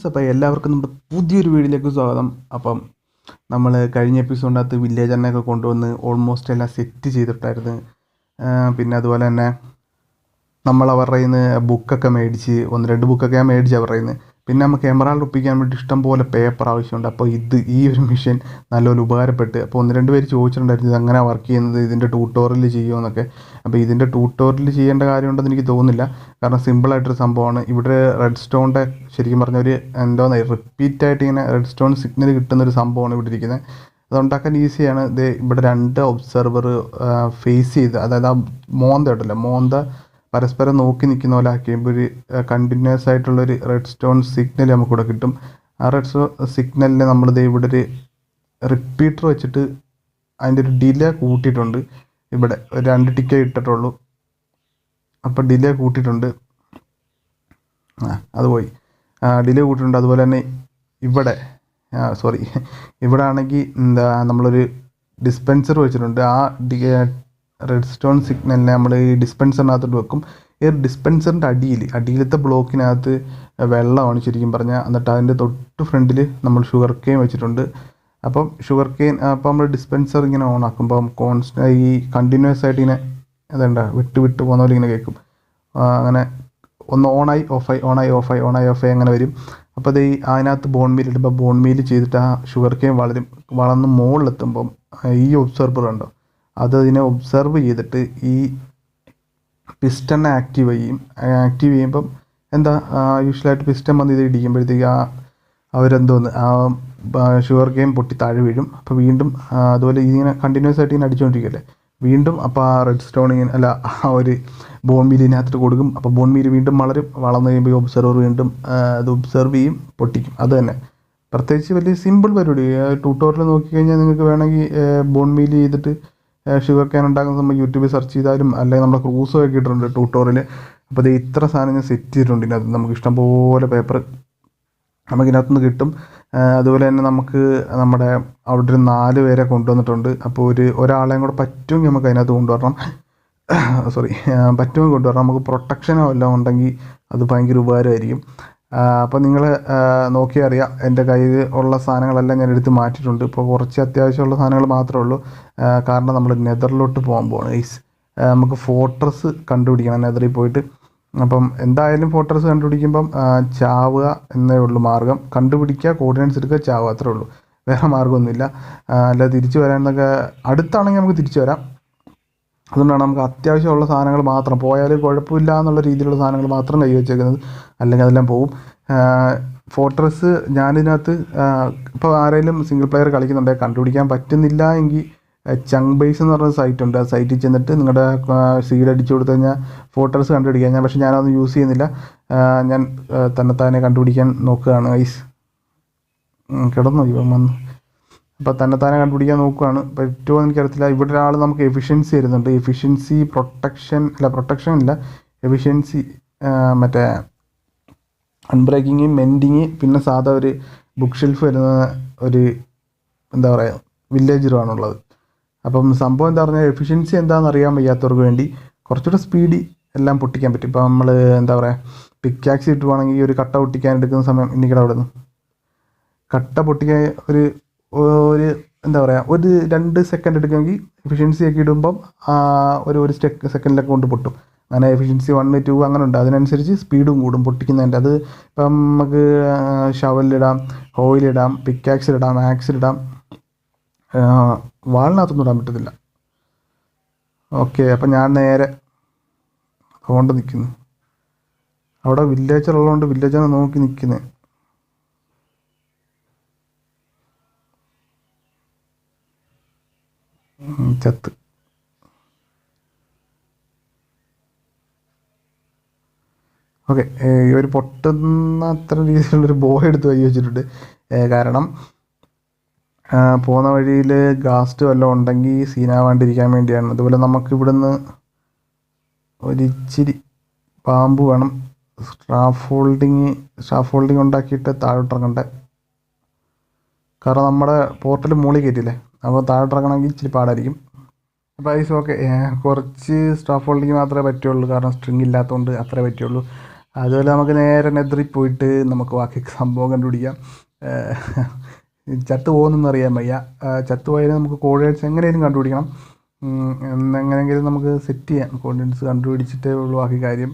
Friends അപ്പോൾ എല്ലാവർക്കും നമ്മുടെ പുതിയൊരു വീഡിയോയിലേക്ക് സ്വാഗതം. അപ്പം നമ്മൾ കഴിഞ്ഞ എപ്പിസോഡിനകത്ത് വില്ലേജ് എണ്ണയൊക്കെ കൊണ്ടുവന്ന് ഓൾമോസ്റ്റ് എല്ലാം സെറ്റ് ചെയ്തിട്ടായിരുന്നു. പിന്നെ അതുപോലെ തന്നെ നമ്മൾ അവരുടെ കയ്യിൽ നിന്ന് ബുക്കൊക്കെ മേടിച്ച് ഒന്ന് രണ്ട് ബുക്കൊക്കെ ഞാൻ മേടിച്ച് അവരുടെ കയ്യിൽ നിന്ന് പിന്നെ നമുക്ക് എമറാൾഡ് ഒപ്പിക്കാൻ വേണ്ടി ഇഷ്ടം പോലെ പേപ്പർ ആവശ്യമുണ്ട്. അപ്പോൾ ഇത് ഈ ഒരു മെഷീൻ നല്ലപോലെ ഉപകാരപ്പെട്ട് അപ്പോൾ ഒന്ന് രണ്ട് പേര് ചോദിച്ചിട്ടുണ്ടായിരുന്നു ഇത് എങ്ങനെ വർക്ക് ചെയ്യുന്നത് ഇതിന്റെ ട്യൂട്ടോറിയൽ ചെയ്യുമെന്നൊക്കെ അപ്പോൾ ഇതിന്റെ ട്യൂട്ടോറിയൽ ചെയ്യേണ്ട കാര്യമുണ്ടെന്ന് എനിക്ക് തോന്നുന്നില്ല. കാരണം സിമ്പിളായിട്ടൊരു സംഭവമാണ്. ഇവിടെ റെഡ് സ്റ്റോണിന്റെ ശരിക്കും പറഞ്ഞ ഒരു റിപ്പീറ്റ് ആയിട്ട് ഇങ്ങനെ റെഡ് സ്റ്റോൺ സിഗ്നൽ കിട്ടുന്ന ഒരു സംഭവമാണ് ഇവിടെ ഇരിക്കുന്നത്. അതുണ്ടാക്കാൻ ഈസിയാണ് ഇത് ഇവിടെ രണ്ട് ഒബ്സർവർ ഫേസ് ചെയ്ത് അതായത് ആ മോന്ത ഉണ്ടല്ലോ മോന്ത പരസ്പരം നോക്കി നിൽക്കുന്ന പോലെ ആക്കിയപ്പോൾ ഒരു കണ്ടിന്യൂസ് ആയിട്ടുള്ളൊരു റെഡ് സ്റ്റോൺ സിഗ്നൽ നമുക്കിവിടെ കിട്ടും. ആ റെഡ് സ്റ്റോൺ നമ്മൾ ദേ ഇവിടെ ഒരു റിപ്പീറ്റർ വെച്ചിട്ട് അതിന്റെ ഒരു ഡിലേ കൂട്ടിയിട്ടുണ്ട്. ഇവിടെ ഒരു രണ്ട് ടിക്കേ ഇട്ടിട്ടുള്ളൂ. അപ്പോൾ ഡിലേ കൂട്ടിയിട്ടുണ്ട്. ആ അത് പോയി. ഡിലേ കൂട്ടിയിട്ടുണ്ട്. അതുപോലെ തന്നെ ഇവിടെ സോറി ഇവിടെ ആണെങ്കിൽ എന്താ നമ്മളൊരു ഡിസ്പെൻസർ വെച്ചിട്ടുണ്ട്. ആ റെഡ് സ്റ്റോൺ സിഗ്നലിനെ നമ്മൾ ഈ ഡിസ്പെൻസറിനകത്തോട്ട് വെക്കും. ഈ ഡിസ്പെൻസറിന്റെ അടിയിൽ അടിയിലത്തെ ബ്ലോക്കിനകത്ത് വെള്ളമാണ് ശരിക്കും പറഞ്ഞാൽ എന്നിട്ട് അതിന്റെ തൊട്ട് ഫ്രണ്ടിൽ നമ്മൾ ഷുഗർ കെയിൻ വെച്ചിട്ടുണ്ട്. അപ്പം ഷുഗർ കെയിൻ അപ്പം നമ്മൾ ഡിസ്പെൻസർ ഇങ്ങനെ ഓൺ ആക്കുമ്പം കോൺസ്റ്റ ഈ കണ്ടിന്യൂസ് ആയിട്ട് ഇങ്ങനെ അതുണ്ട വിട്ട് വിട്ട് പോകുന്ന പോലെ ഇങ്ങനെ കേൾക്കും. അങ്ങനെ ഒന്ന് ഓണായി ഓഫായി ഓണായി ഓഫായി ഓണായി ഓഫായി അങ്ങനെ വരും. അപ്പോൾ അത് ഈ അതിനകത്ത് ബോൺ മീൽ ഇടുമ്പോൾ ബോൺ മീൽ ചെയ്തിട്ട് ആ ഷുഗർ കെയിൻ വളരും വളർന്ന് മുകളിലെത്തുമ്പം ഈ ഒബ്സർവർ ഉണ്ടോ അത് അതിനെ ഒബ്സർവ് ചെയ്തിട്ട് ഈ പിസ്റ്റൺ ആക്റ്റീവ് ചെയ്യും. ആക്റ്റീവ് ചെയ്യുമ്പം എന്താ യൂഷ്വലായിട്ട് പിസ്റ്റൺ വന്ന് ഇത് ഇടിക്കുമ്പോഴത്തേക്ക് ആ അവരെന്തോന്ന് ആ ഷുഗർ ഗെയിം പൊട്ടി താഴെ വീഴും. അപ്പോൾ വീണ്ടും അതുപോലെ ഇതിങ്ങനെ കണ്ടിന്യൂസ് ആയിട്ട് ഇങ്ങനെ അടിച്ചുകൊണ്ടിരിക്കുകയല്ലേ വീണ്ടും അപ്പോൾ ആ റെഡ് സ്റ്റോൺ ഇങ്ങനെ അല്ല ആ ഒരു ബോൺ മീലിനകത്ത് കൊടുക്കും. അപ്പോൾ ബോൺ മീൽ വീണ്ടും വളരും. വളർന്നു കഴിയുമ്പോൾ ഒബ്സർവർ വീണ്ടും അത് ഒബ്സർവ് ചെയ്യും പൊട്ടിക്കും. അത് തന്നെ. പ്രത്യേകിച്ച് വലിയ സിമ്പിൾ പരിപാടി. ട്യൂട്ടോറിയൽ നോക്കിക്കഴിഞ്ഞാൽ നിങ്ങൾക്ക് വേണമെങ്കിൽ ബോൺ മീൽ ചെയ്തിട്ട് ഷുഗർ ക്യാൻ ഉണ്ടാക്കുന്ന നമ്മൾ യൂട്യൂബിൽ സെർച്ച് ചെയ്താലും അല്ലെങ്കിൽ നമ്മുടെ ക്രൂസ് ഒക്കെ ഇട്ടിട്ടുണ്ട് ട്യൂട്ടോറിയൽ അപ്പോൾ ഇത് ഇത്ര സാധനം ഞാൻ സെറ്റ് ചെയ്തിട്ടുണ്ട്. ഇതിനകത്ത് നമുക്ക് ഇഷ്ടംപോലെ പേപ്പർ നമുക്കിതിനകത്തുനിന്ന് കിട്ടും. അതുപോലെ തന്നെ നമുക്ക് നമ്മുടെ അവിടെ ഒരു നാല് പേരെ കൊണ്ടുവന്നിട്ടുണ്ട്. അപ്പോൾ ഒരു ഒരാളെയും കൂടെ പറ്റുമെങ്കിൽ നമുക്ക് അതിനകത്ത് കൊണ്ടുവരണം. സോറി പറ്റുമെങ്കിൽ കൊണ്ടുവരണം. നമുക്ക് പ്രൊട്ടക്ഷനോ എല്ലാം ഉണ്ടെങ്കിൽ അത് ഭയങ്കര ഉപകാരമായിരിക്കും. അപ്പോൾ നിങ്ങൾ നോക്കിയാൽ അറിയാം. എന്റെ കയ്യിൽ ഉള്ള സാധനങ്ങളെല്ലാം ഞാൻ എടുത്ത് മാറ്റിയിട്ടുണ്ട്. ഇപ്പോൾ കുറച്ച് അത്യാവശ്യമുള്ള സാധനങ്ങൾ മാത്രമേ ഉള്ളൂ. കാരണം നമ്മൾ നെതറിലോട്ട് പോകാൻ പോകണം ഈസ് നമുക്ക് ഫോർട്രസ് കണ്ടുപിടിക്കണം നെതറിൽ പോയിട്ട്. അപ്പം എന്തായാലും ഫോട്ടോസ് കണ്ടുപിടിക്കുമ്പം ചാവുക എന്നേ ഉള്ളൂ മാർഗം. കണ്ടുപിടിക്കുക കോർഡിനേറ്റ്സ് എടുക്കുക ചാവുക അത്രേ ഉള്ളൂ. വേറെ മാർഗമൊന്നുമില്ല അല്ല തിരിച്ചു വരാനൊക്കെ അടുത്താണെങ്കിൽ നമുക്ക് തിരിച്ചു വരാം. അതുകൊണ്ടാണ് നമുക്ക് അത്യാവശ്യമുള്ള സാധനങ്ങൾ മാത്രം പോയാൽ കുഴപ്പമില്ല എന്നുള്ള രീതിയിലുള്ള സാധനങ്ങൾ മാത്രം കൈ വെച്ചേക്കുന്നത്. അല്ലെങ്കിൽ അതെല്ലാം പോവും. ഫോട്ടോസ് ഞാനിതിനകത്ത് ഇപ്പോൾ ആരെങ്കിലും സിംഗിൾ പ്ലെയർ കളിക്കുന്നുണ്ടെങ്കിൽ കണ്ടുപിടിക്കാൻ പറ്റുന്നില്ല എങ്കിൽ ചങ് ബേസ് എന്ന് പറഞ്ഞ സൈറ്റ് ഉണ്ട്. ആ സൈറ്റിൽ ചെന്നിട്ട് നിങ്ങളുടെ സീഡ് അടിച്ചു കൊടുത്തു കഴിഞ്ഞാൽ ഫോട്ടോസ് കണ്ടുപിടിക്കാം. ഞാൻ പക്ഷേ ഞാനതൊന്നും യൂസ് ചെയ്യുന്നില്ല. ഞാൻ തന്നെത്താനെ കണ്ടുപിടിക്കാൻ നോക്കുകയാണ് ഐസ് കിടന്നു ഇവൻ വന്ന്? അപ്പോൾ തന്നെ കണ്ടുപിടിക്കാൻ നോക്കുകയാണ് പറ്റുമോ എനിക്കറിയത്തില്ല ഇവിടെ ഒരാൾ നമുക്ക് എഫിഷ്യൻസി തരുന്നുണ്ട്. എഫിഷ്യൻസി പ്രൊട്ടക്ഷൻ അല്ല പ്രൊട്ടക്ഷൻ ഇല്ല. എഫിഷ്യൻസി മറ്റേ അൺബ്രേക്കിങ് മെൻഡിങ് പിന്നെ സാധാ ഒരു ബുക്ക് ഷെൽഫ് വരുന്ന ഒരു എന്താ പറയുക വില്ലേജറുമാണുള്ളത് അപ്പം സംഭവം എന്താ പറഞ്ഞാൽ എഫിഷ്യൻസി എന്താണെന്ന് അറിയാൻ വയ്യാത്തവർക്ക് വേണ്ടി കുറച്ചുകൂടെ സ്പീഡി എല്ലാം പൊട്ടിക്കാൻ പറ്റും. ഇപ്പോൾ നമ്മൾ എന്താ പറയുക പിക്കാക്സ് ഇട്ടുവാണെങ്കിൽ ഒരു കട്ട പൊട്ടിക്കാൻ എടുക്കുന്ന സമയം എനിക്കടെ അവിടെ നിന്ന് കട്ട പൊട്ടിക്കാൻ ഒരു ഒരു എന്താ പറയുക ഒരു രണ്ട് സെക്കൻഡ് എടുക്കുമെങ്കിൽ എഫിഷ്യൻസി ഒക്കെ ഇടുമ്പം ഒരു ഒരു സെക്കൻഡിലൊക്കെ കൊണ്ട് പൊട്ടും. അങ്ങനെ എഫിഷ്യൻസി വൺ ടു അങ്ങനെ ഉണ്ട്. അതിനനുസരിച്ച് സ്പീഡും കൂടും പൊട്ടിക്കുന്നതിന്റെ. അത് ഇപ്പം നമുക്ക് ഷവലിലിടാം ഹോയിലിടാം പിക്കാക്സിലിടാം ആക്സിലിടാം വാളിനകത്തൊന്നും ഇടാൻ പറ്റത്തില്ല. ഓക്കെ അപ്പം ഞാൻ നേരെ അതുകൊണ്ട് നിൽക്കുന്നു. അവിടെ വില്ലേജറുള്ളതുകൊണ്ട് വില്ലേജാണ് നോക്കി നിൽക്കുന്നത് ചത്ത്. ഓക്കെ ഒരു പൊട്ടുന്ന അത്ര രീതിയിലുള്ളൊരു ബോയ് എടുത്ത് കൈ വെച്ചിട്ടുണ്ട്. കാരണം പോകുന്ന വഴിയിൽ ഗാസ്റ്റ് വല്ലതും ഉണ്ടെങ്കിൽ സീനാവാണ്ടിരിക്കാൻ വേണ്ടിയാണ്. അതുപോലെ നമുക്ക് ഇവിടുന്ന് ഒരിച്ചിരി പാമ്പ് വേണം. സ്റ്റാഫ് ഹോൾഡിങ് സ്റ്റാഫ് ഹോൾഡിങ് ഉണ്ടാക്കിയിട്ട് താഴോട്ടിറങ്ങണ്ടേ? കാരണം നമ്മുടെ പോർട്ടൽ മൂളി കയറ്റില്ലേ അപ്പോൾ താഴോട്ടിറങ്ങണമെങ്കിൽ ഇച്ചിരി പാടായിരിക്കും. ഐസ് ഓക്കെ കുറച്ച് സ്റ്റാഫ് ഹോൾഡിങ് മാത്രമേ പറ്റുള്ളൂ. കാരണം സ്ട്രിങ് ഇല്ലാത്തതുകൊണ്ട് അത്രേ പറ്റുള്ളൂ. അതുപോലെ നമുക്ക് നേരെ നെദ്രി പോയിട്ട് നമുക്ക് ബാക്കി സംഭവം കണ്ടുപിടിക്കാം. ചത്തു പോകുന്നെന്ന് അറിയാൻ വയ്യ. ചത്തുപോയാലും ചത്തു പോയാലും നമുക്ക് കോർഡിനേറ്റ്സ് എങ്ങനെയും കണ്ടുപിടിക്കണം. എന്നെങ്ങനെങ്കിലും നമുക്ക് സെറ്റ് ചെയ്യാം. കോർഡിനേറ്റ്സ് കണ്ടുപിടിച്ചിട്ടേ ഉള്ളൂ ബാക്കി കാര്യം.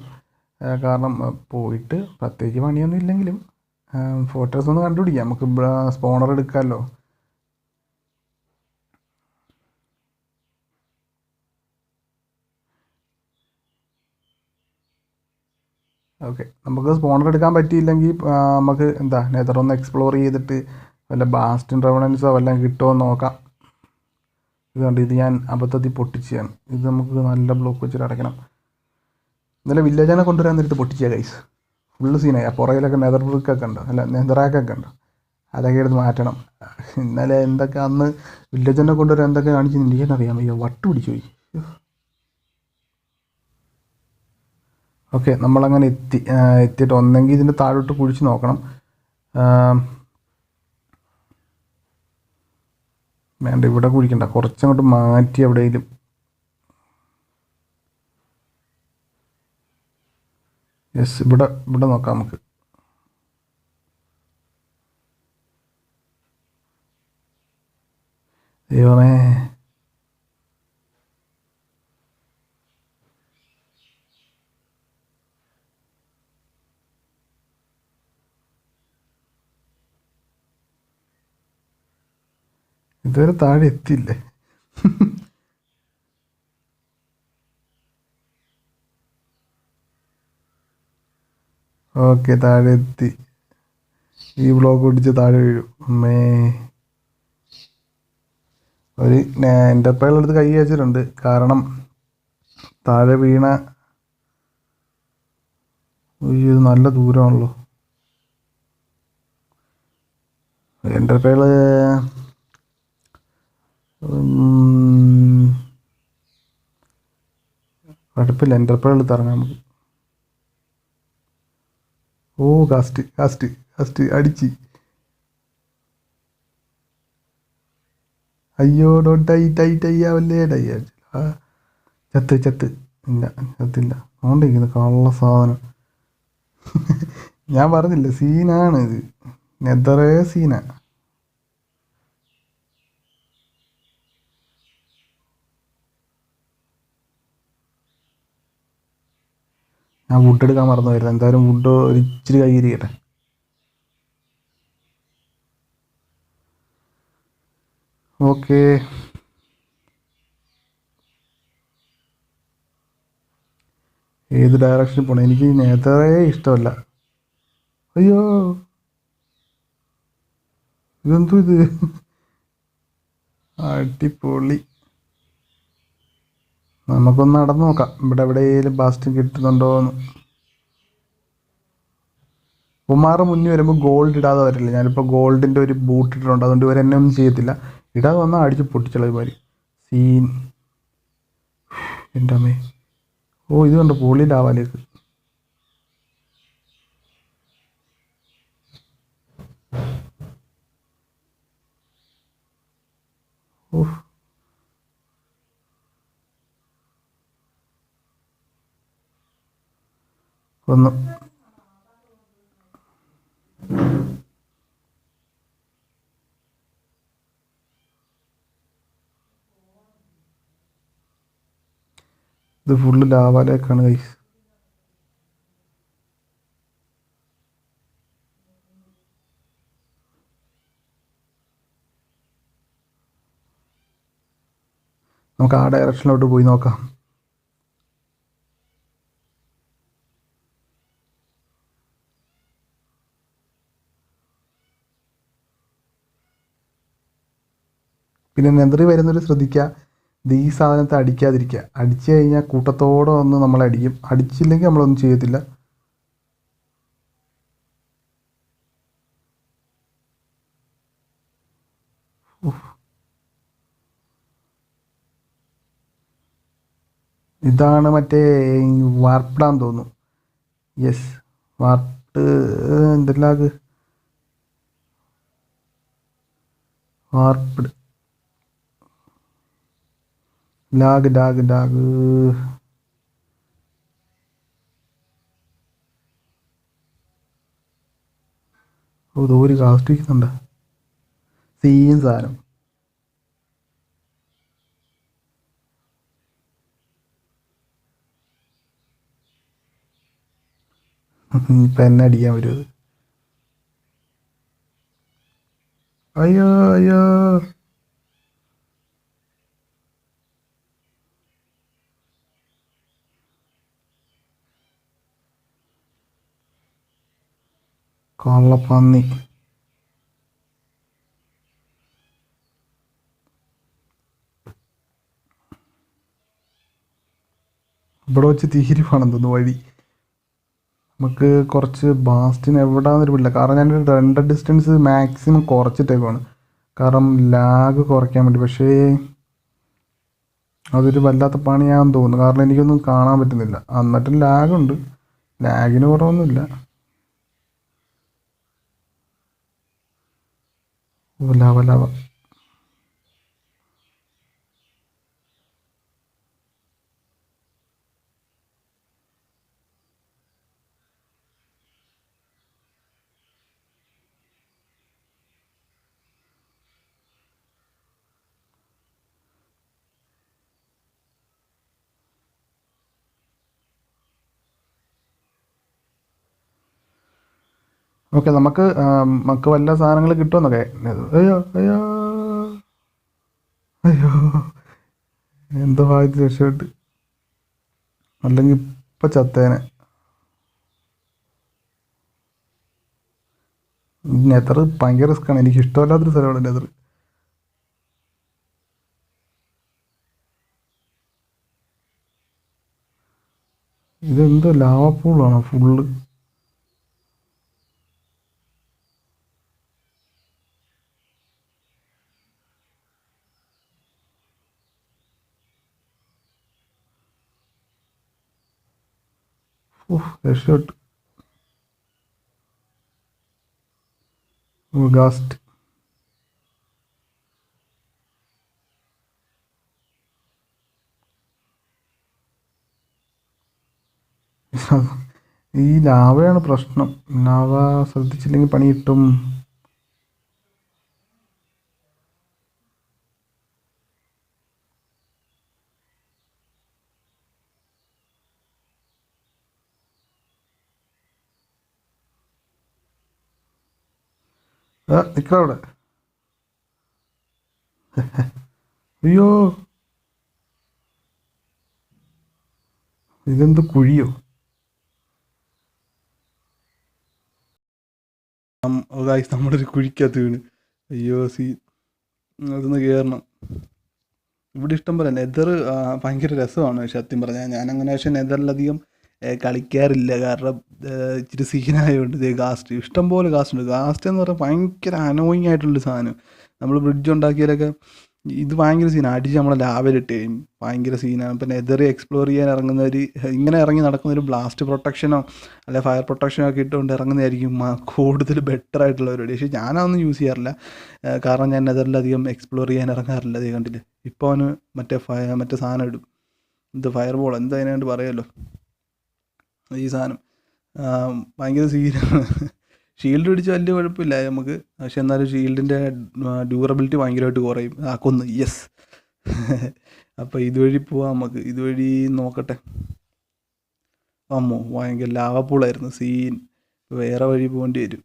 കാരണം പോയിട്ട് പ്രത്യേകിച്ച് പണിയൊന്നും ഇല്ലെങ്കിലും ഫോട്ടോസ് ഒന്ന് കണ്ടുപിടിക്കാം. നമുക്ക് സ്പോണർ എടുക്കാമല്ലോ. ഓക്കെ നമുക്ക് സ്പോണർ എടുക്കാൻ പറ്റിയില്ലെങ്കിൽ നമുക്ക് എന്താ നെതർ ഒന്ന് എക്സ്പ്ലോർ ചെയ്തിട്ട് വല്ല ബാസ്റ്റിൻ റെവണൻസോ വല്ലതും കിട്ടുമോ എന്ന് നോക്കാം. ഇത് കണ്ട് ഇത് ഞാൻ അബദ്ധത്തിൽ പൊട്ടിച്ചാണ് ഇത് നമുക്ക് നല്ല ബ്ലോക്ക് വെച്ചിട്ട് അടയ്ക്കണം. ഇന്നലെ വില്ലേജാനെ കൊണ്ടുവരാൻ നേരത്ത് പൊട്ടിച്ച കൈസ് ഫുള്ള് സീനായി ആ പുറകിലൊക്കെ നെതർ ബ്രിക്കൊക്കെ ഉണ്ട്. അല്ല നെതറാക്കൊക്കെ ഉണ്ട്. അതൊക്കെ എടുത്ത് മാറ്റണം. ഇന്നലെ എന്തൊക്കെ അന്ന് വില്ലേജനെ കൊണ്ടുവരാൻ എന്തൊക്കെ കാണിച്ചു എനിക്കറിയാം അയ്യോ വട്ട് പിടിച്ചു പോയി. ഓക്കെ നമ്മളങ്ങനെ എത്തി എത്തിയിട്ട് ഒന്നെങ്കിൽ ഇതിന്റെ താഴോട്ട് കുഴിച്ച് നോക്കണം. വേണ്ട ഇവിടെ കുഴിക്കണ്ട. കുറച്ചങ്ങോട്ട് മാറ്റി എവിടെയെങ്കിലും. യെസ് ഇവിടെ ഇവിടെ നോക്കാം നമുക്ക്. ദൈവമേ ഇതുവരെ താഴെ എത്തിയില്ലേ? ഓക്കെ താഴെ എത്തി. ഈ ബ്ലോക്ക് പിടിച്ച് താഴെ വീഴും. അമ്മേ. ഒരു എന്റർപ്രൈൽ എടുത്ത് കൈ വെച്ചിട്ടുണ്ട്. കാരണം താഴെ വീണ അയ്യോ ഇത് നല്ല ദൂരമാണല്ലോ എന്റർപ്രൈൽ കുഴപ്പമില്ല എന്റർപ്രൈൽ എടുത്ത് ഇറങ്ങാം നമുക്ക്. ഓ കാസ്റ്റ് കാസ്റ്റ് കാസ്റ്റ് അടിച്ച്. അയ്യോ ഡോട്ട് ടൈ ടൈ ആവല്ലേ ടൈ ആ ചത്ത് ചത്ത്. ഇല്ല ചത്തില്ല അതുകൊണ്ടിരിക്കുന്നു കള്ള സാധനം. ഞാൻ പറഞ്ഞില്ല സീനാണ് ഇത്. നെതറേ സീനാ ഞാൻ വുഡ് എടുക്കാൻ മറന്നു വരുന്നത് എന്തായാലും വുഡ് ഒരു ഇച്ചിരി കയ്യിരിക്കട്ടെ. ഓക്കെ ഏത് ഡയറക്ഷനിൽ പോകണം എനിക്ക് നേരത്തെ ഇഷ്ടമല്ല. അയ്യോ. ഇതെന്തോ ഇത്? അടിപൊളി. നമുക്കൊന്ന് നടന്നു നോക്കാം. ഇവിടെ എവിടെയെങ്കിലും ബാസ്റ്റ് കിട്ടുന്നുണ്ടോ എന്ന്. കുമാർ മുന്നിൽ വരുമ്പോൾ ഗോൾഡ് ഇടാതെ വരില്ല. ഞാനിപ്പോൾ ഗോൾഡിന്റെ ഒരു ബൂട്ട് ഇട്ടിട്ടുണ്ട്. അതുകൊണ്ട് ഇവർ എന്നെ ഒന്നും ചെയ്യത്തില്ല. ഇടാതെ വന്നാൽ അടിച്ച് പൊട്ടിച്ചുള്ള സീൻ. എന്റെ അമ്മേ. ഓ ഇത് കണ്ടോ? പൊളി ലാവാലേക്ക് ഓഹ് കൊന്നു ഇത് ഫുള്ള് ലാവാലേക്കാണ് കൈസ് നമുക്ക് ആ ഡയറക്ഷനിലോട്ട് പോയി നോക്കാം. പിന്നെ നെതറി വരുന്നവർ ശ്രദ്ധിക്കുക. ഈ സാധനത്തെ അടിക്കാതിരിക്കുക. അടിച്ചു കഴിഞ്ഞാൽ കൂട്ടത്തോടെ വന്ന് നമ്മൾ അടിക്കും. അടിച്ചില്ലെങ്കിൽ നമ്മളൊന്നും ചെയ്യത്തില്ല. ഇതാണ് മറ്റേ വാർപ്പിടാന്ന് തോന്നുന്നു. യെസ് വാർപ്പ് എന്തെല്ലാം വാർപ്പിട്. Naga daga daga. ഓ ദൂരി കാഷ്ടിക്കുന്നുണ്ട് സീൻ സാധനം. ഇപ്പം എന്നെ അടിക്കാൻ വരുമത് അയ്യോ അയ്യോ. കള്ളപ്പന്നി. ഇവിടെ വെച്ച് തീരുവാണെന്ന് തോന്നുന്നു വഴി. നമുക്ക് കുറച്ച് ബാസ്റ്റിന് എവിടെയാണെന്നൊരു പിടില്ല. കാരണം ഞാൻ രണ്ട് ഡിസ്റ്റൻസ് മാക്സിമം കുറച്ചിട്ടേക്കുവാണ്. കാരണം ലാഗ് കുറയ്ക്കാൻ വേണ്ടി. പക്ഷേ അതൊരു വല്ലാത്ത പണിയാണെന്ന് തോന്നുന്നു. കാരണം എനിക്കൊന്നും കാണാൻ പറ്റുന്നില്ല. എന്നിട്ടും ലാഗുണ്ട് ലാഗിന് കുറവൊന്നുമില്ല ഓ ലാവ ലാവ ഓക്കെ നമുക്ക് നമുക്ക് വല്ല സാധനങ്ങൾ കിട്ടുമെന്നൊക്കെ. അയ്യോ അയ്യോ. അയ്യോ. എന്തോ ഭാഗ്യത്തിൽ രക്ഷപ്പെട്ട്. അല്ലെങ്കിൽ ഇപ്പം ചത്തേനെ. നെതർ ഭയങ്കര റിസ്ക്കാണ് എനിക്ക് ഇഷ്ടമല്ലാത്തൊരു സ്ഥലമാണ് നെതർ ഇതെന്തോ ലാവപ്പൂളാണോ ഫുള്ള് രക്ഷപ്പെട്ടു ഗാസ്റ്റ് ഈ ലാവയാണ് പ്രശ്നം. ലാവ ശ്രദ്ധിച്ചില്ലെങ്കിൽ പണി കിട്ടും. ആ നിൽക്കാം അവിടെ. അയ്യോ. ഇതെന്ത് കുഴിയോ? ഗായ്സ് നമ്മളൊരു കുഴിക്കകത്ത് വീണ്. അയ്യോ സി അതൊന്ന് കയറണം ഇവിടെ ഇഷ്ടം പോലെ നെതർ ഭയങ്കര രസമാണ് സത്യം പറഞ്ഞാൽ. ഞാൻ അങ്ങനെ പക്ഷേ നെതറിലധികം കളിക്കാറില്ല. കാരണം ഇച്ചിരി സീനായതുകൊണ്ട് ഇതേ ഗാസ്റ്റ് ഇഷ്ടം പോലെ ഗാസ്റ്റ് ഉണ്ട്. ഗാസ്റ്റ് എന്ന് പറഞ്ഞാൽ ഭയങ്കര അനോയിങ് ആയിട്ടുള്ള സാധനം. നമ്മൾ ബ്രിഡ്ജ് ഉണ്ടാക്കിയാലൊക്കെ ഇത് ഭയങ്കര സീനാണ് അടിച്ച് നമ്മളെ ലാവലിട്ട് ഭയങ്കര സീനാണ് ഇപ്പം എതിർ എക്സ്പ്ലോർ ചെയ്യാൻ ഇറങ്ങുന്നവർ ഇങ്ങനെ ഇറങ്ങി നടക്കുന്ന ഒരു ബ്ലാസ്റ്റ് പ്രൊട്ടക്ഷനോ അല്ലെ ഫയർ പ്രൊട്ടക്ഷനോ ഒക്കെ ഇട്ടുകൊണ്ട് ഇറങ്ങുന്നതായിരിക്കും കൂടുതൽ ബെറ്റർ ആയിട്ടുള്ള പരിപാടി. പക്ഷേ ഞാനതൊന്നും യൂസ് ചെയ്യാറില്ല. കാരണം ഞാൻ നെതറിലധികം എക്സ്പ്ലോർ ചെയ്യാൻ ഇറങ്ങാറില്ല അതേ കണ്ടില്ല. ഇപ്പോൾ അവന് മറ്റേ ഫയർ മറ്റേ സാധനം ഇടും. ഇത് ഫയർ ബോൾ എന്താ പറയുമല്ലോ ഈ സാധനം. ഭയങ്കര സീനാണ് ഷീൽഡ് പിടിച്ച് വലിയ കുഴപ്പമില്ല നമുക്ക്. പക്ഷെ എന്നാലും ഷീൽഡിന്റെ ഡ്യൂറബിലിറ്റി ഭയങ്കരമായിട്ട് കുറയും. ആ കൊന്ന്. യെസ് അപ്പോൾ ഇതുവഴി പോവാം നമുക്ക്. ഇതുവഴി നോക്കട്ടെ. അമ്മോ ഭയങ്കര ലാവപ്പൂളായിരുന്നു സീൻ. വേറെ വഴി പോകേണ്ടി വരും.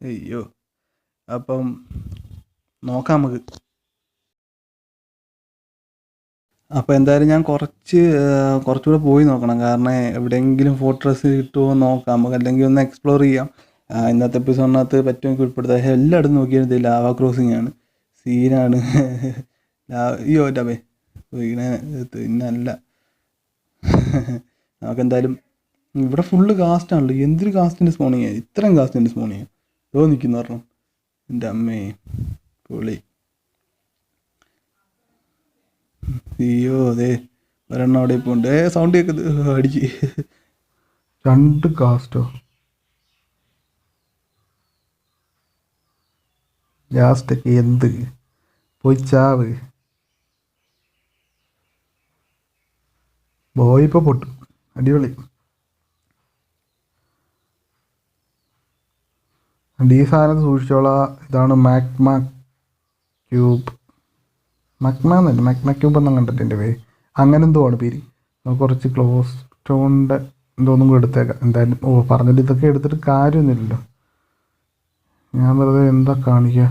അയ്യോ. അപ്പം നോക്കാം നമുക്ക്. അപ്പോൾ എന്തായാലും ഞാൻ കുറച്ച് കുറച്ചുകൂടെ പോയി നോക്കണം. കാരണം എവിടെയെങ്കിലും ഫോർട്രസ് കിട്ടുമോ നോക്കാം. നമുക്ക് അല്ലെങ്കിൽ ഒന്ന് എക്സ്പ്ലോർ ചെയ്യാം. ഇന്നത്തെ എപ്പിസോഡിനകത്ത് പറ്റുമെങ്കിൽ ഉൾപ്പെടുത്താം. എല്ലായിടത്തും നോക്കിയത് ലാവ ക്രോസിംഗ് ആണ്. സീനാണ്. അയ്യോ ഡബേ വീണ നമുക്ക് എന്തായാലും ഇവിടെ ഫുള്ള് കാസ്റ്റാണല്ലോ എന്തൊരു കാസ്റ്റിന്റെ സ്പോണിങ് ഇത്രയും കാസ്റ്റിന്റെ സ്പോണിങ് ഇതോ നിൽക്കുന്നു പറഞ്ഞു എന്റെ അമ്മേ പൊളി. അയ്യോ അതെ ഒരെണ്ണം അവിടെ ഉണ്ട്. ഏ സൗണ്ട് കേൾക്കുന്നത് അടിച്ച്. രണ്ട് കാസ്റ്റോ ലാസ്റ്റൊക്കെ എന്ത്? പോയി ചാവ് ബോയ് ഇപ്പോൾ പൊട്ടു. അടിപൊളി. ഈ സാധനം സൂക്ഷിച്ചോളാം. ഇതാണ് മാക്മ ക്യൂബ് മക്മ എന്നല്ല മക്മ ക്യൂബ് എന്നും കണ്ടിട്ട് എന്റെ പേര്. അങ്ങനെ എന്തോ ആണ് പേര്? നമുക്ക് കുറച്ച് ക്ലോസ് സ്റ്റോണിന്റെ എന്തോന്നും കൂടെ എടുത്തേക്കാം. എന്തായാലും ഓ പറഞ്ഞിട്ട് ഇതൊക്കെ എടുത്തിട്ട് കാര്യമൊന്നുമില്ലല്ലോ. ഞാൻ വെറുതെ എന്താ കാണിക്കുക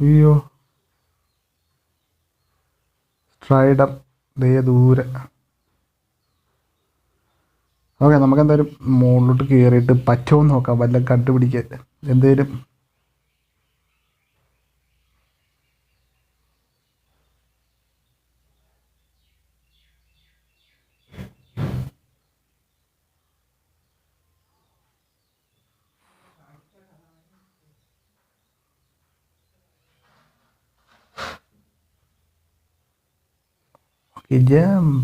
അയ്യോ. സ്ട്രൈഡർ ദേ ദൂരെ. ഓക്കെ നമുക്ക് എന്തായാലും മുകളിലോട്ട് കയറിയിട്ട് പറ്റുമോ നോക്കാം. വല്ല കണ്ടുപിടിക്കാൻ. എന്തേലും ഓക്കെ ജമ്പ്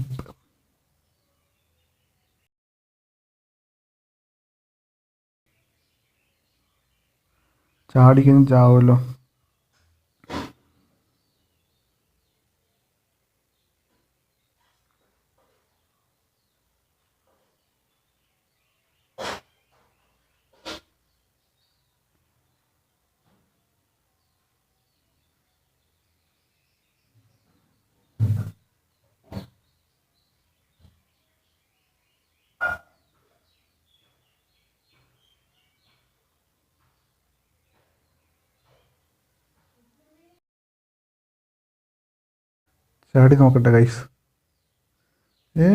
ചാടിക്കും ചാവുമല്ലോ ചാടി നോക്കട്ടെ ഏ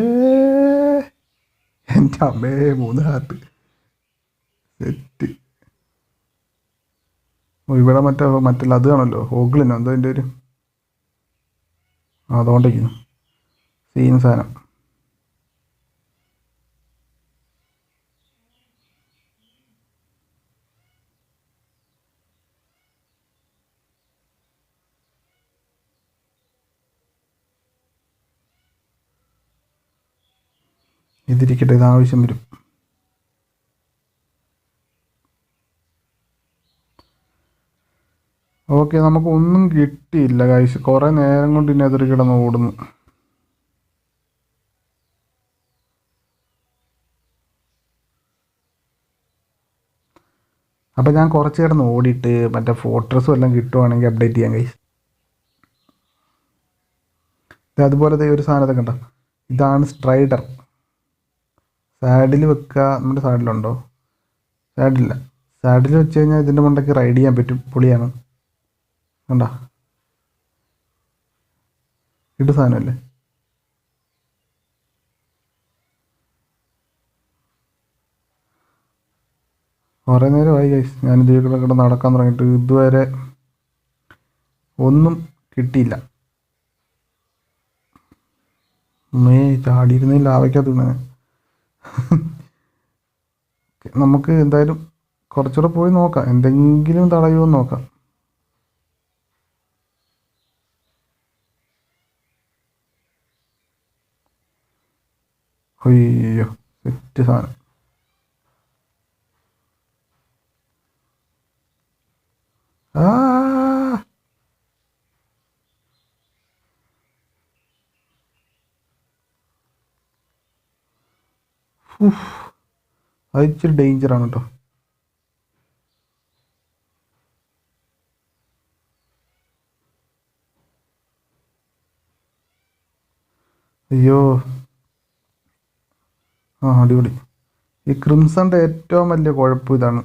എന്റെ അമ്മേ മൂന്ന് ഹാർട്ട് സെറ്റ് ഓ ഇവിടെ മറ്റേ മറ്റുള്ള അത് കാണല്ലോ ഹോഗിളിനോ? എന്തോ എന്റെ ഒരു അതുകൊണ്ടിരിക്കുന്നു. സീൻ സാധനം. ഇതിരിക്കട്ടെ ഇത് ആവശ്യം വരും. ഓക്കെ നമുക്ക് ഒന്നും കിട്ടിയില്ല കാഴ്ച കുറേ നേരം കൊണ്ട് ഇനി എതിർ കിടന്ന് ഓടുന്നു. അപ്പം ഞാൻ കുറച്ച് കിടന്ന് ഓടിയിട്ട് മറ്റേ ഫോട്ടോസും എല്ലാം കിട്ടുവാണെങ്കിൽ അപ്ഡേറ്റ് ചെയ്യാൻ കഴിച്ചു ഇത് അതുപോലെ ദേ ഒരു സാധനത്തെ കണ്ടോ? ഇതാണ് സ്ട്രൈഡർ. സാഡിൽ വെക്കുക നമ്മുടെ സാഡിലുണ്ടോ? സാഡില്ല. സാഡിൽ വെച്ച് കഴിഞ്ഞാൽ ഇതിന്റെ മണ്ടയ്ക്ക് റൈഡ് ചെയ്യാൻ പറ്റും. പൊളിയാണ്. കണ്ടോ? ഇട്ട് സാധനമല്ലേ കുറേ നേരമായി ഗൈസ് ഞാൻ ഇതിൽ കൂടെ നടക്കാൻ തുടങ്ങിയിട്ട് ഇതുവരെ ഒന്നും കിട്ടിയില്ല. മേ ചാടിയിരുന്ന ലാവയ്ക്കകത്ത് വീണേ നമുക്ക് എന്തായാലും കുറച്ചുകൂടെ പോയി നോക്കാം. എന്തെങ്കിലും തടയുമോ നോക്കാം. അയ്യോ സെറ്റ് സാധനം. ആ അത് ഇച്ചിരി ആണ് കേട്ടോ. അയ്യോ. ആ അടിപൊളി. ഈ ക്രിംസന്റെ ഏറ്റവും വലിയ കുഴപ്പം ഇതാണ്.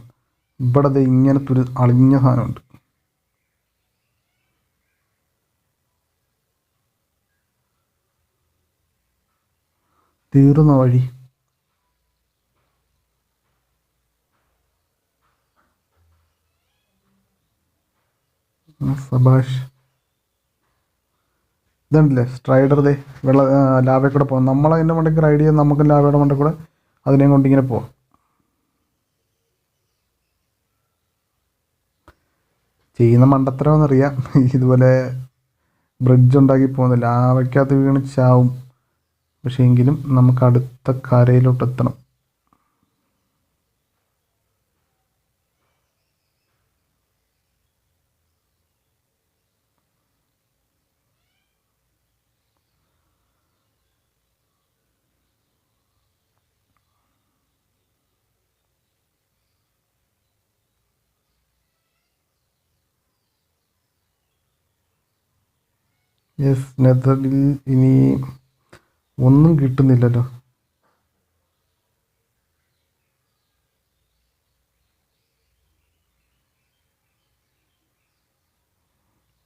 ഇവിടെ അത് ഇങ്ങനത്തെ ഒരു അളിഞ്ഞ സാധനമുണ്ട്. തീർന്ന വഴി ആ, സബാഷ് ഇതുണ്ടല്ലേ? സ്ട്രൈഡർ ദേ വെള്ള ലാബേ കൂടെ പോകാം നമ്മളതിന്റെ മണ്ടയ്ക്ക് റൈഡ് ചെയ്യാൻ നമുക്ക് ലാബയുടെ മണ്ടയിൽ കൂടെ അതിനെയും കൊണ്ട് ഇങ്ങനെ പോവാം. ചെയ്യുന്ന മണ്ടത്തരമെന്നറിയാം ഇതുപോലെ ബ്രിഡ്ജ് ഉണ്ടാക്കി പോകുന്നില്ല. ലാവയ്ക്കകത്ത് വീണ് ചാവും. പക്ഷേ എങ്കിലും നമുക്ക് അടുത്ത കരയിലോട്ട് എത്തണം യെസ് നെതറിൽ ഇനി ഒന്നും കിട്ടുന്നില്ലല്ലോ.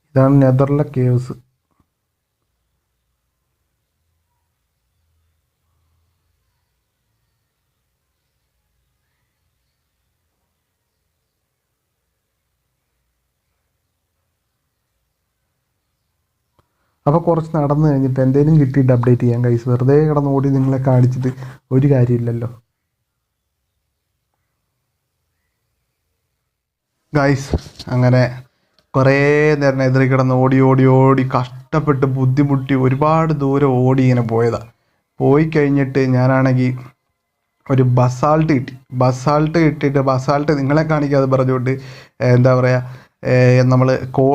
ഇതാണ് നെതറിലെ കേവ്സ് അപ്പോൾ കുറച്ച് നടന്നു കഴിഞ്ഞിട്ട് എന്തെങ്കിലും കിട്ടിയിട്ട് അപ്ഡേറ്റ് ചെയ്യാം കൈസ് വെറുതെ കിടന്ന് ഓടി നിങ്ങളെ കാണിച്ചിട്ട് ഒരു കാര്യമില്ലല്ലോ. ഗൈസ് അങ്ങനെ കുറേ നേരം എതിരെ കിടന്ന് ഓടി ഓടി ഓടി കഷ്ടപ്പെട്ട് ബുദ്ധിമുട്ടി ഒരുപാട് ദൂരം ഓടി ഇങ്ങനെ പോയതാണ് പോയി കഴിഞ്ഞിട്ട് ഞാനാണെങ്കിൽ ഒരു ബസാൾട്ട് കിട്ടി. ബസാൾട്ട് കിട്ടിയിട്ട് ബസാൾട്ട് നിങ്ങളെ കാണിക്കാതെ പറഞ്ഞുകൊണ്ട് എന്താ പറയുക നമ്മൾ കോ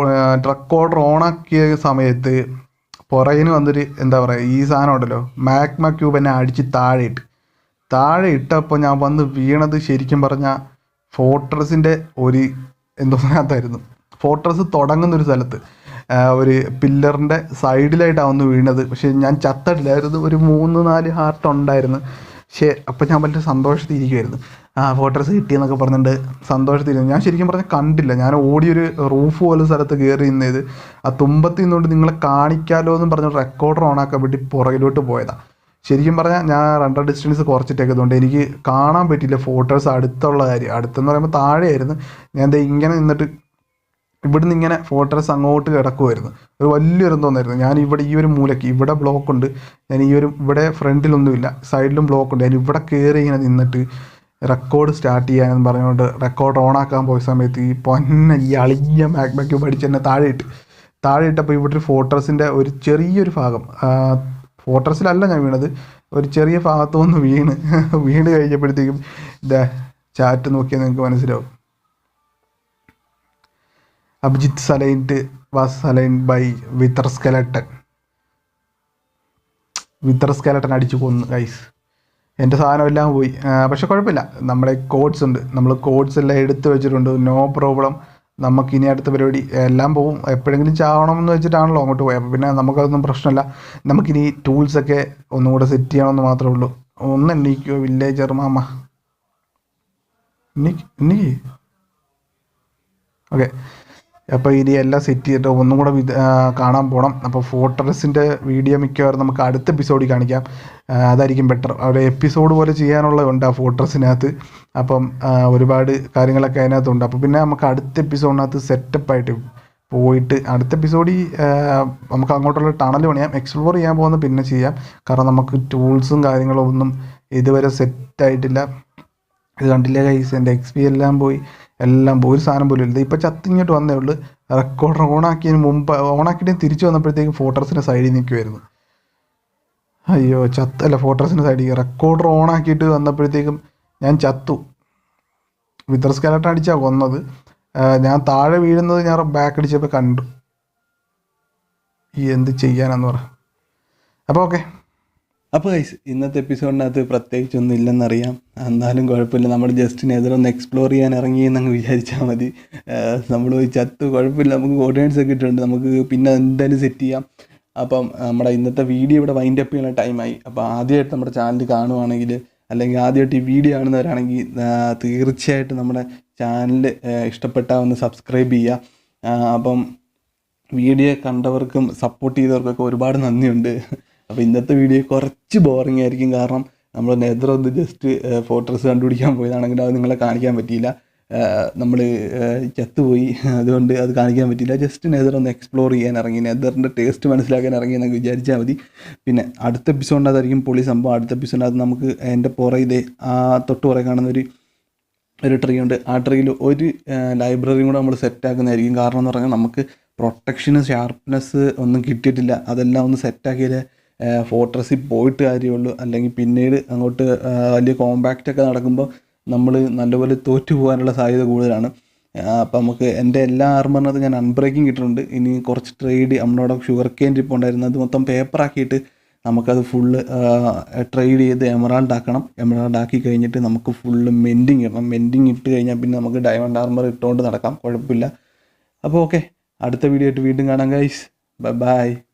ട്രക്ക് ഓർഡർ ഓണാക്കിയ സമയത്ത് പുറകിന് വന്നൊരു എന്താ പറയുക ഈ സാധനം ഉണ്ടല്ലോ മാഗ്മ ക്യൂബ് എന്നെ അടിച്ച് താഴെ ഇട്ട്. താഴെ ഇട്ടപ്പോൾ ഞാൻ വന്ന് വീണത് ശരിക്കും പറഞ്ഞാൽ ഫോർട്രസിന്റെ ഒരു എന്തോ എന്തോന്നകത്തായിരുന്നു ഫോർട്രസ് തുടങ്ങുന്ന ഒരു സ്ഥലത്ത്. ഒരു പില്ലറിന്റെ സൈഡിലായിട്ടാണ് വന്ന് വീണത്. പക്ഷേ ഞാൻ ചത്തട്ടില്ലായിരുന്നു ഒരു മൂന്ന് നാല് ഹാർട്ട് ഉണ്ടായിരുന്നു. പക്ഷേ അപ്പം ഞാൻ വളരെ സന്തോഷത്തിൽ ഇരിക്കുമായിരുന്നു ആ ഫോട്ടോസ് കിട്ടിയെന്നൊക്കെ പറഞ്ഞിട്ട് സന്തോഷത്തിരുന്നു ഞാൻ ശരിക്കും പറഞ്ഞാൽ കണ്ടില്ല. ഞാൻ ഓടിയൊരു റൂഫ് പോലെ സ്ഥലത്ത് കയറി നിന്നത് ആ തുമ്പത്തിൽ നിന്നുകൊണ്ട് നിങ്ങളെ കാണിക്കാലോ എന്ന് പറഞ്ഞ റെക്കോർഡർ ഓണാക്കാൻ വേണ്ടി പുറകിലോട്ട് പോയതാണ് ശരിക്കും പറഞ്ഞാൽ ഞാൻ റണ്ടർ ഡിസ്റ്റൻസ് കുറച്ചിട്ടേക്കുന്നതുകൊണ്ട് എനിക്ക് കാണാൻ പറ്റിയില്ല ഫോട്ടോസ് അടുത്തുള്ള കാര്യം. അടുത്തെന്ന് പറയുമ്പോൾ താഴെയായിരുന്നു. ഞാൻ എന്താ ഇങ്ങനെ നിന്നിട്ട് ഇവിടുന്ന് ഇങ്ങനെ ഫോട്ടോസ് അങ്ങോട്ട് കിടക്കുമായിരുന്നു ഒരു വലിയൊരു തോന്നായിരുന്നു ഞാൻ ഇവിടെ ഈ ഒരു മൂലയ്ക്ക് ഇവിടെ ബ്ലോക്ക് ഉണ്ട്. ഞാൻ ഈ ഒരു ഇവിടെ ഫ്രണ്ടിലൊന്നുമില്ല സൈഡിലും ബ്ലോക്ക് ഉണ്ട്. ഞാൻ ഇവിടെ കയറി ഇങ്ങനെ നിന്നിട്ട് റെക്കോർഡ് സ്റ്റാർട്ട് ചെയ്യാനെന്ന് പറഞ്ഞുകൊണ്ട് റെക്കോർഡ് ഓണാക്കാൻ പോയ സമയത്ത് ഈ പൊന്ന ഈ അളിഞ്ഞ മാഗ്മയ്ക്ക് പഠിച്ച് എന്നെ താഴെ ഇട്ട്. താഴെ ഇട്ടപ്പോൾ ഇവിടെ ഒരു ഫോട്ടോസിന്റെ ഒരു ചെറിയൊരു ഭാഗം ഫോട്ടോസിലല്ല ഞാൻ വീണത്. ഒരു ചെറിയ ഭാഗത്തു നിന്ന് വീണ്. വീണ് കഴിഞ്ഞപ്പോഴത്തേക്കും ഇതാ ചാറ്റ് നോക്കിയാൽ നിങ്ങൾക്ക് മനസ്സിലാവും. Abhijith slained was slained by wither skeleton. Wither skeleton അടിച്ചു കൊന്നു ഗൈസ് എന്റെ സാധനം എല്ലാം പോയി. പക്ഷെ കുഴപ്പമില്ല. നമ്മളെ കോഡ്സ് ഉണ്ട്. നമ്മൾ കോഡ്സ് എല്ലാം എടുത്തു വെച്ചിട്ടുണ്ട്. നോ പ്രോബ്ലം നമുക്ക് ഇനി അടുത്ത പരിപാടി എല്ലാം പോവും. എപ്പോഴെങ്കിലും ചാവണം എന്ന് വെച്ചിട്ടാണല്ലോ അങ്ങോട്ട് പോയത് അപ്പോൾ പിന്നെ നമുക്കതൊന്നും പ്രശ്നമില്ല. നമുക്കിനി ടൂൾസൊക്കെ ഒന്നും കൂടെ സെറ്റ് ചെയ്യണമെന്ന് മാത്രമേ ഉള്ളൂ. ഒന്ന് എണ്ണീക്കോ വില്ലേജർ മാമ. എണ്ണീക്ക് ഓക്കെ അപ്പോൾ ഇനി എല്ലാം സെറ്റ് ചെയ്തിട്ട് ഒന്നും കൂടെ കാണാൻ പോകണം അപ്പോൾ ഫോട്ടോസിന്റെ വീഡിയോ മിക്കവാറും നമുക്ക് അടുത്ത എപ്പിസോഡിൽ കാണിക്കാം. അതായിരിക്കും ബെറ്റർ അവിടെ എപ്പിസോഡ് പോലെ ചെയ്യാനുള്ളതുണ്ട് ആ ഫോട്ടോസിനകത്ത് അപ്പം ഒരുപാട് കാര്യങ്ങളൊക്കെ അതിനകത്തുണ്ട്. അപ്പോൾ പിന്നെ നമുക്ക് അടുത്ത എപ്പിസോഡിനകത്ത് സെറ്റപ്പായിട്ട് പോയിട്ട് അടുത്ത എപ്പിസോഡിൽ നമുക്ക് അങ്ങോട്ടുള്ള ടണൽ പണിയാം. എക്സ്പ്ലോർ ചെയ്യാൻ പോകുന്ന പിന്നെ ചെയ്യാം. കാരണം നമുക്ക് ടൂൾസും കാര്യങ്ങളും ഒന്നും ഇതുവരെ സെറ്റായിട്ടില്ല ഇത് കണ്ടില്ലേ കൈസ് എന്റെ എക്സ് പി എല്ലാം പോയി. എല്ലാം ഒരു സാധനം പോലും ഇല്ല. ഇപ്പം ചത്തിങ്ങോട്ട് വന്നേ ഉള്ളൂ. റെക്കോർഡർ ഓണാക്കിയതിന് മുമ്പ് ഓണാക്കിയിട്ട് തിരിച്ചു വന്നപ്പോഴത്തേക്കും ഫോട്ടോസിന്റെ സൈഡിൽ നിൽക്കുമായിരുന്നു അയ്യോ ചത്ത് അല്ല ഫോട്ടോസിന്റെ സൈഡിൽ റെക്കോർഡർ ഓണാക്കിയിട്ട് വന്നപ്പോഴത്തേക്കും ഞാൻ ചത്തു. വിതർ സ്കാലട്ട അടിച്ചാണ് കൊന്നത്. ഞാൻ താഴെ വീഴുന്നത് ഞാൻ ബാക്ക് അടിച്ചപ്പോൾ കണ്ടു. ഈ എന്ത് ചെയ്യാനെന്ന് പറ. അപ്പോൾ ഓക്കെ അപ്പോൾ ഗൈസ് ഇന്നത്തെ എപ്പിസോഡിനകത്ത് പ്രത്യേകിച്ചൊന്നും ഇല്ലെന്നറിയാം എന്നാലും കുഴപ്പമില്ല. നമ്മൾ ജസ്റ്റിന് എതിരൊന്ന് എക്സ്പ്ലോർ ചെയ്യാൻ ഇറങ്ങി എന്നങ്ങ് വിചാരിച്ചാൽ മതി നമ്മൾ പോയി ചത്ത്. കുഴപ്പമില്ല. നമുക്ക് ഓഡിയൻസ് ഒക്കെ ഇട്ടിട്ടുണ്ട് നമുക്ക് പിന്നെ എന്തായാലും സെറ്റ് ചെയ്യാം. അപ്പം നമ്മുടെ ഇന്നത്തെ വീഡിയോ ഇവിടെ വൈൻഡ് അപ്പ് ചെയ്യുന്ന ടൈമായി അപ്പോൾ ആദ്യമായിട്ട് നമ്മുടെ ചാനൽ കാണുവാണെങ്കിൽ അല്ലെങ്കിൽ ആദ്യമായിട്ട് ഈ വീഡിയോ കാണുന്നവരാണെങ്കിൽ തീർച്ചയായിട്ടും നമ്മുടെ ചാനൽ ഇഷ്ടപ്പെട്ടാൽ ഒന്ന് സബ്സ്ക്രൈബ് ചെയ്യുക അപ്പം വീഡിയോ കണ്ടവർക്കും സപ്പോർട്ട് ചെയ്തവർക്കൊക്കെ ഒരുപാട് നന്ദിയുണ്ട്. അപ്പോൾ ഇന്നത്തെ വീഡിയോ കുറച്ച് ബോറിംഗ് ആയിരിക്കും. കാരണം നമ്മൾ നെതർ ഒന്ന് ജസ്റ്റ് ഫോട്ടോസ് കണ്ടുപിടിക്കാൻ പോയതാണെങ്കിൽ അത് നിങ്ങളെ കാണിക്കാൻ പറ്റിയില്ല. നമ്മൾ ചത്തുപോയി. അതുകൊണ്ട് അത് കാണിക്കാൻ പറ്റിയില്ല. ജസ്റ്റ് നെതർ ഒന്ന് എക്സ്പ്ലോർ ചെയ്യാൻ ഇറങ്ങി. നെതറിന്റെ ടേസ്റ്റ് മനസ്സിലാക്കാൻ ഇറങ്ങി എന്നൊക്കെ വിചാരിച്ചാൽ മതി. പിന്നെ അടുത്ത എപ്പിസോഡിനകത്തായിരിക്കും പൊളി സംഭവം. അടുത്ത എപ്പിസോഡിനകത്ത് നമുക്ക് എന്റെ പുറയിലെ ആ തൊട്ട് പുറകെ കാണുന്ന ഒരു ഒരു ട്രീ ഉണ്ട്. ആ ട്രീയിൽ ഒരു ലൈബ്രറിയും കൂടെ നമ്മൾ സെറ്റാക്കുന്നതായിരിക്കും കാരണം എന്ന് പറഞ്ഞാൽ നമുക്ക് പ്രൊട്ടക്ഷന് ഷാർപ്നെസ് ഒന്നും കിട്ടിയിട്ടില്ല. അതെല്ലാം ഒന്ന് സെറ്റാക്കിയാലേ ഫോട്ടോസിൽ പോയിട്ട് കാര്യമുള്ളൂ. അല്ലെങ്കിൽ പിന്നീട് അങ്ങോട്ട് വലിയ കോമ്പാക്റ്റ് ഒക്കെ നടക്കുമ്പോൾ നമ്മൾ നല്ലപോലെ തോറ്റു പോകാനുള്ള സാധ്യത കൂടുതലാണ്. അപ്പം നമുക്ക് എന്റെ എല്ലാ ആർമറിനകത്ത് ഞാൻ അൺബ്രേക്കിംഗ് കിട്ടുന്നുണ്ട് ഇനി കുറച്ച് ട്രേഡ് നമ്മളവിടെ ഷുഗർ കെയിൻ ട്രിപ്പ് ഉണ്ടായിരുന്നു. അത് മൊത്തം പേപ്പറാക്കിയിട്ട് നമുക്കത് ഫുള്ള് ട്രേഡ് ചെയ്ത് എമറാൾഡ് ആക്കണം. എമറാൾഡ് ആക്കി കഴിഞ്ഞിട്ട് നമുക്ക് ഫുള്ള് മെൻഡിങ് ഇടണം. മെൻഡിങ് ഇട്ട് കഴിഞ്ഞാൽ പിന്നെ നമുക്ക് ഡയമണ്ട് ആർമർ ഇട്ടുകൊണ്ട് നടക്കാം. കുഴപ്പമില്ല. അപ്പോൾ ഓക്കെ അടുത്ത വീഡിയോ ആയിട്ട് വീണ്ടും കാണാം ഗൈസ് ബൈ ബൈ